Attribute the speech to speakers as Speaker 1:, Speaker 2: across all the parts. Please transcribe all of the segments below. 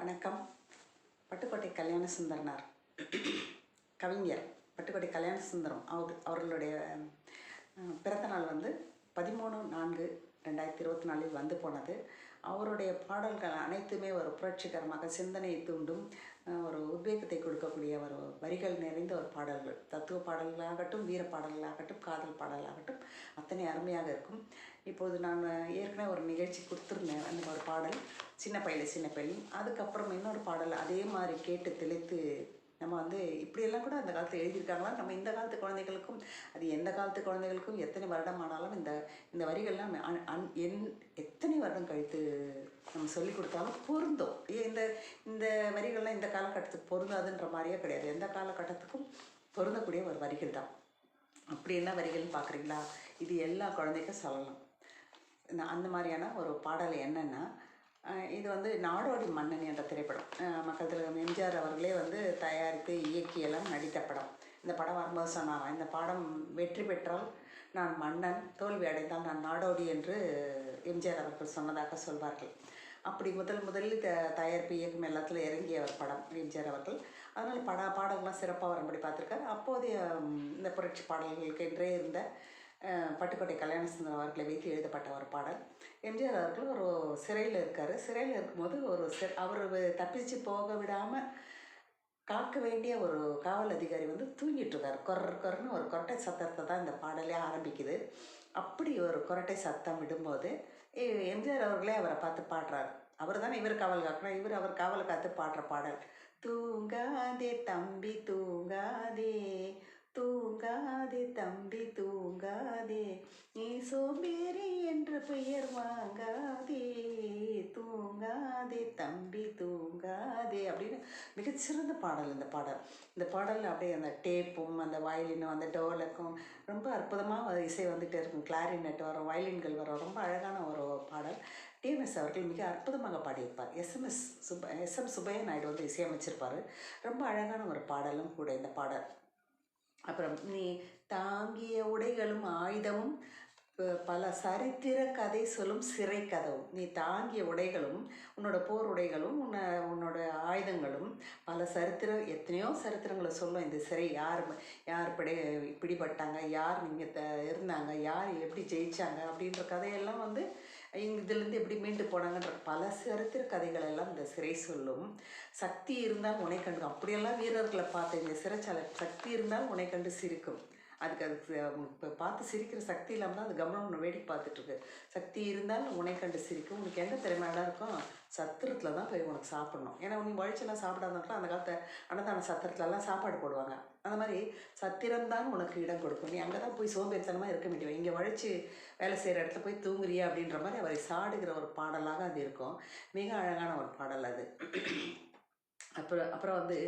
Speaker 1: வணக்கம். பட்டுக்கோட்டை கல்யாண சுந்தரனார். கவிஞர் பட்டுக்கோட்டை கல்யாண சுந்தரம். அவர் அவர்களுடைய பிறந்த நாள் வந்து பதிமூணு நான்கு ரெண்டாயிரத்தி இருபத்தி நாலில் வந்து போனது. அவருடைய பாடல்கள் அனைத்துமே ஒரு புரட்சிகரமாக சிந்தனையை தூண்டும் ஒரு உத்வேகத்தை கொடுக்கக்கூடிய ஒரு வரிகள் நிறைந்த ஒரு பாடல்கள். தத்துவ பாடல்களாகட்டும் வீர பாடல்களாகட்டும் காதல் பாடலாகட்டும் அத்தனை அருமையாக இருக்கும். இப்போது நான் ஏற்கனவே ஒரு நிகழ்ச்சி கொடுத்துருந்தேன் அந்த ஒரு பாடல் சின்ன பையல சின்ன பையன் அதுக்கப்புறம் இன்னொரு பாடல் அதே மாதிரி கேட்டு தெளித்து நம்ம வந்து இப்படியெல்லாம் கூட அந்த காலத்தில் எழுதியிருக்காங்களா? நம்ம இந்த காலத்து குழந்தைகளுக்கும் அது எந்த காலத்து குழந்தைகளுக்கும் எத்தனை வருடம் ஆனாலும் இந்த இந்த வரிகள்லாம் அன்- என் எத்தனை வருடம் கழித்து நம்ம சொல்லி கொடுத்தாலும் பொருந்தும். இந்த இந்த வரிகள்லாம் இந்த காலகட்டத்துக்கு பொருந்தாதுன்ற மாதிரியே கிடையாது. எந்த காலகட்டத்துக்கும் பொருந்தக்கூடிய ஒரு வரிகள் தான். அப்படி என்ன வரிகள்னு பார்க்குறீங்களா? இது எல்லா குழந்தைக்கும் சொல்லலாம். அந்த மாதிரியான ஒரு பாடல் என்னென்னா இது வந்து நாடோடி மன்னன் என்ற திரைப்படம். மக்கள் திலகம் எம்ஜிஆர் அவர்களே வந்து தயாரித்து இயக்கியெல்லாம் நடித்த படம். இந்த படம் வரும்போது சொன்னாராம் இந்த படம் வெற்றி பெற்றால் நான் மன்னன் தோல்வி அடைந்தால் நான் நாடோடி என்று எம்ஜிஆர் அவர்கள் சொன்னதாக சொல்வார்கள். அப்படி முதல் முதலில் த தயாரிப்பு இயக்கம் எல்லாத்துல இறங்கிய ஒரு படம் எம்ஜிஆர் அவர்கள். அதனால் பட பாடல்கள்லாம் சிறப்பாக வரும்படி பார்த்துருக்காரு. அப்போதைய இந்த புரட்சி பாடல்களுக்கு என்றே இருந்த பட்டுக்கோட்டை கல்யாணசுந்தரம் அவர்களை வைத்து எழுதப்பட்ட ஒரு பாடல். எம்ஜிஆர் அவர்கள் ஒரு சிறையில் இருக்கார். சிறையில் இருக்கும்போது ஒரு சிற அவர் தப்பிச்சு போக விடாமல் காக்க வேண்டிய ஒரு காவல் அதிகாரி வந்து தூங்கிட்டுருக்கார் கொர் கொர்னு ஒரு கொரட்டை சத்தத்தை தான் இந்த பாடலே ஆரம்பிக்குது. அப்படி ஒரு கொரட்டை சத்தம் விடும்போது எம்ஜிஆர் அவர்களே அவரை பார்த்து பாடுறார். அவர் தானே இவர் காவல் காக்கணும். இவர் அவர் காவல் காத்து பாடுற பாடல். தூங்காதே தம்பி தூங்காதே தூங்காதே தம்பி வாங்காதே நீ சோம்பேறி என்ற பெயர் வாங்காதே தூங்காதே தம்பி தூங்காதே அப்படின்னு மிகச்சிறந்த பாடல் இந்த பாடல். இந்த பாடலில் அப்படியே அந்த டேப்பும் அந்த வயலினும் அந்த டோலக்கும் ரொம்ப அற்புதமாக இசை வந்துகிட்டே இருக்கும். கிளாரினட் வரும் வயலின்கள் வரும். ரொம்ப அழகான ஒரு பாடல். டிஎம்எஸ் அவர்கள் மிக அற்புதமாக பாடியிருப்பார். எஸ்எம்எஸ் சுப எஸ்எம் சுப்பையா நாயுடு வந்து இசையமைச்சிருப்பார். ரொம்ப அழகான ஒரு பாடலும் கூட இந்த பாடல். அப்புறம் நீ தாங்கிய உடைகளும் ஆயுதமும் பல சரித்திர கதை சொல்லும் சிறை கதவும் நீ தாங்கிய உடைகளும் உன்னோட போர் உடைகளும் உன்னை உன்னோட ஆயுதங்களும் பல சரித்திர எத்தனையோ சரித்திரங்களை சொல்லும் இந்த சிறை. யார் யார் படி பிடிபட்டாங்க யார் நீங்கள் த இருந்தாங்க யார் எப்படி ஜெயிச்சாங்க அப்படின்ற கதையெல்லாம் வந்து இதுலேருந்து எப்படி மீண்டு போனாங்கன்ற பல சரித்திர கதைகள் எல்லாம் இந்த சிறை சொல்லும். சக்தி இருந்தால் உனை கண்டு அப்படியெல்லாம் வீரர்களை பார்த்த இந்த சிறைச்சாலை சக்தி இருந்தால் உனை கண்டு சிரிக்கும். அதுக்கு அது இப்போ பார்த்து சிரிக்கிற சக்தி இல்லாமல் தான் அது கவனம் ஒன்று வேடிக்கை பார்த்துட்ருக்கு சக்தி இருந்தாலும் உனை கண்டு சிரிக்கும். உனக்கு எந்த திறமையாக இருக்கும்? சத்திரத்தில் தான் போய் உனக்கு சாப்பிடணும். ஏன்னா நீ வழிச்செல்லாம் சாப்பிடாதனால அந்த காலத்தை அன்னதான சத்திரத்துலலாம் சாப்பாடு போடுவாங்க. அந்த மாதிரி சத்திரம்தான் உனக்கு இடம் கொடுக்கும். நீ அங்கே தான் போய் சோம்பேறித்தனமாக இருக்க முடியும் இங்கே உழைச்சி வேலை செய்கிற இடத்துல போய் தூங்குறியா அப்படின்ற மாதிரி அவரை சாடுகிற ஒரு பாடலாக அது இருக்கும். மிக அழகான ஒரு பாடல் அது. அப்புறம் அப்புறம் வந்து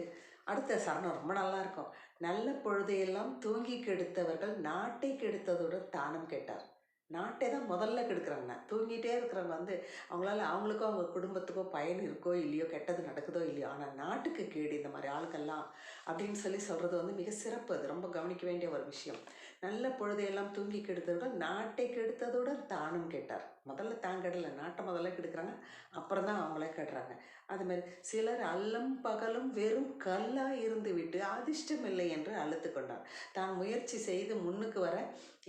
Speaker 1: அடுத்த சரணம் ரொம்ப நல்லா இருக்கும். நல்ல பொழுதையெல்லாம் தூங்கி கெடுத்தவர்கள் நாட்டை கெடுத்ததுடன் தானம் கேட்டார். நாட்டை தான் முதல்ல கெடுக்கிறாங்க. தூங்கிட்டே இருக்கிறவங்க வந்து அவங்களால அவங்களுக்கோ அவங்க குடும்பத்துக்கோ பயன் இருக்கோ இல்லையோ கெட்டது நடக்குதோ இல்லையோ ஆனால் நாட்டுக்கு கேடு இந்த மாதிரி ஆளுக்கெல்லாம் அப்படின்னு சொல்லி சொல்கிறது வந்து மிக சிறப்பு. அது ரொம்ப கவனிக்க வேண்டிய ஒரு விஷயம். நல்ல பொழுதையெல்லாம் தூங்கி கெடுத்ததுடன் நாட்டை கெடுத்ததுடன் தானும் கேட்டார். முதல்ல தான் கெடலை நாட்டை முதல்ல கெடுக்குறாங்க. அப்புறம் தான் அவங்களே கெடுறாங்க. அதுமாதிரி சிலர் அல்லம் பகலும் வெறும் கல்லாக இருந்து விட்டு அதிர்ஷ்டம் இல்லை என்று அழுத்து கொண்டார். தான் முயற்சி செய்து முன்னுக்கு வர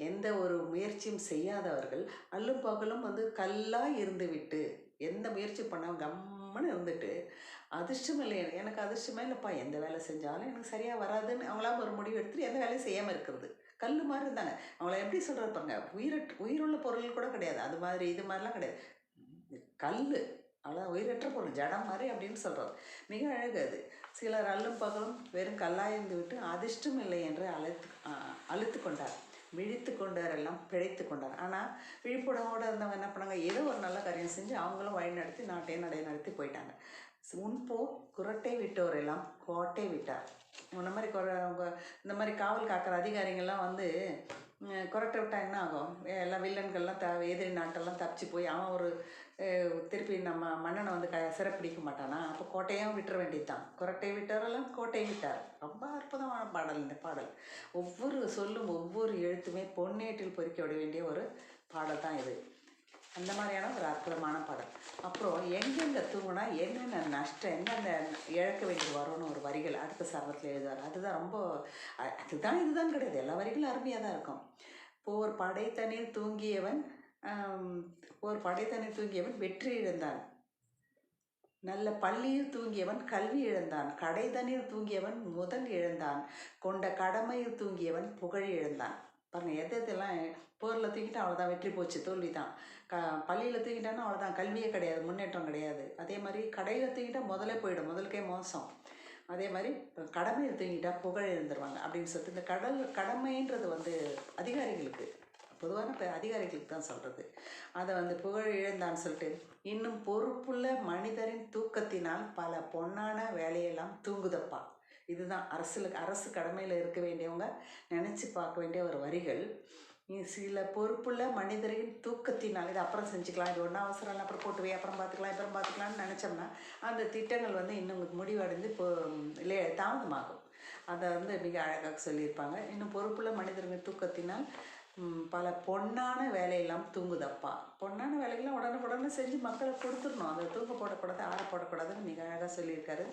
Speaker 1: எந்த ஒரு முயற்சியும் செய்யாதவர்கள் அல்லும் பகலும் வந்து கல்லாக இருந்து விட்டு எந்த முயற்சி பண்ணாம கம்மன்னு இருந்துட்டு அதிர்ஷ்டம் இல்லை. எனக்கு அதிர்ஷ்டமே இல்லைப்பா எந்த வேலை செஞ்சாலும் எனக்கு சரியாக வராதுன்னு அவங்களாம் ஒரு முடிவு எடுத்துகிட்டு எந்த வேலையும் செய்யாமல் இருக்கிறது. கல் மாதிரி இருந்தாங்க. அவங்கள எப்படி சொல்கிறது பாருங்க உயிரட் உயிருள்ள பொருள் கூட கிடையாது. அது மாதிரி இது மாதிரிலாம் கிடையாது. கல் அவ்வளோ உயிரற்ற பொருள் ஜடம் மாதிரி அப்படின்னு சொல்கிறார் மிக அழகு அது. சிலர் அல்லும் பகலும் வெறும் கல்லாய்ந்து விட்டு அதிர்ஷ்டம் இல்லை என்று அழைத்து அழுத்து கொண்டார். விழித்து கொண்டாரெல்லாம் பிழைத்து கொண்டார். ஆனால் விழிப்புணவோடு இருந்தவங்க என்ன பண்ணாங்க? ஏதோ ஒரு நல்ல காரியம் செஞ்சு அவங்களும் வழி நடத்தி நாட்டையும் நடை நடத்தி போயிட்டாங்க. முன்போ குரட்டை விட்டோர் எல்லாம் கோட்டை விட்டார் இந்த மாதிரி குர இந்த மாதிரி காவல் காக்கிற அதிகாரிங்கள்லாம் வந்து குரட்டை விட்டால் என்ன ஆகும்? எல்லாம் வில்லன்கள்லாம் த எதிரி நாட்டெல்லாம் தப்பிச்சு போய் அவன் ஒரு திருப்பி நம்ம மன்னனை வந்து க சிறப்பிடிக்க மாட்டானா? அப்போ கோட்டையும் விட்டுற வேண்டியது தான் குரட்டை விட்டாரெல்லாம் கோட்டை விட்டார். ரொம்ப அற்புதமான பாடல் இந்த பாடல். ஒவ்வொரு சொல்லும் ஒவ்வொரு எழுத்துமே பொன்னேட்டில் பொறிக்க விட வேண்டிய ஒரு பாடல் தான் இது. அந்த மாதிரியான ஒரு அற்புதமான படம். அப்புறம் எங்கெங்க தூங்கினா என்னென்ன நஷ்டம் என்னென்ன இழக்க வேண்டி வரும்னு ஒரு வரிகள் அடுத்த சரணத்தில் எழுதுவார். அதுதான் ரொம்ப அதுதான் இதுதான் கிடையாது. எல்லா வரிகளும் அருமையாக தான் இருக்கும். போர் படைத்தனில் தூங்கியவன் ஆம், போர் படைத்தனில் தூங்கியவன் வெற்றி இழந்தான். நல்ல பள்ளியில் தூங்கியவன் கல்வி இழந்தான். கடைதனில் தூங்கியவன் முதல் இழந்தான். கொண்ட கடமையில் தூங்கியவன் புகழ் இழந்தான். பாருங்கள் எது எதெல்லாம் போரில் தூங்கிட்டா அவ்வளோதான் வெற்றி போச்சு தோல்வி தான் க பள்ளியில் தூங்கிட்டான்னா அவ்வளோதான் கல்வியே கிடையாது முன்னேற்றம் கிடையாது. அதே மாதிரி கடையில் தூக்கிட்டா முதலே போயிடும் முதலுக்கே மோசம். அதே மாதிரி கடமையில் தூங்கிட்டா புகழ் இழந்துருவாங்க அப்படின்னு சொல்லிட்டு இந்த கடல் கடமைன்றது வந்து அதிகாரிகளுக்கு பொதுவான இப்போ அதிகாரிகளுக்கு தான் சொல்கிறது அதை வந்து புகழ் இழந்தான்னு சொல்லிட்டு இன்னும் பொறுப்புள்ள மனிதரின் தூக்கத்தினால் பல பொன்னான வேலையெல்லாம் தூங்குதப்பா. இதுதான் அரசில் அரசு கடமையில் இருக்க வேண்டியவங்க நினச்சி பார்க்க வேண்டிய ஒரு வரிகள். சில பொறுப்புள்ள மனிதரின் தூக்கத்தினால் இது அப்புறம் செஞ்சுக்கலாம். இது ஒன்றும் அவசரம் இல்லை. அப்புறம் போட்டு வை அப்புறம் பார்த்துக்கலாம் அப்புறம் பார்த்துக்கலாம்னு நினச்சோம்னா அந்த திட்டங்கள் வந்து இன்னும் முடிவடைந்து இப்போ லே தாமதமாகும். அதை வந்து மிக அழகாக சொல்லியிருப்பாங்க. இன்னும் பொறுப்புள்ள மனிதர்கள் தூக்கத்தினால் பல பொன்னான வேலையெல்லாம் தூங்குதப்பா. பொன்னான வேலைகள்லாம் உடனே உடனே செஞ்சு மக்களை கொடுத்துடணும். அதை தூங்க போடக்கூடாது ஆற போடக்கூடாதுன்னு மிக அழகாக சொல்லியிருக்காரு.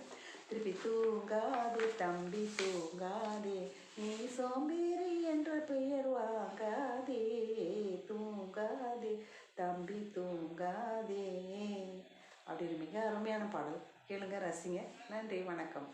Speaker 1: திருப்பி தூங்காதே தம்பி தூங்காதே. நீ சோம்பேறி என்ற பெயர் வாங்காதே. தூங்காதே தம்பி தூங்காதே. அப்படின்னு மிக அருமையான பாடல். கேளுங்க ரசிங்க. நன்றி வணக்கம்.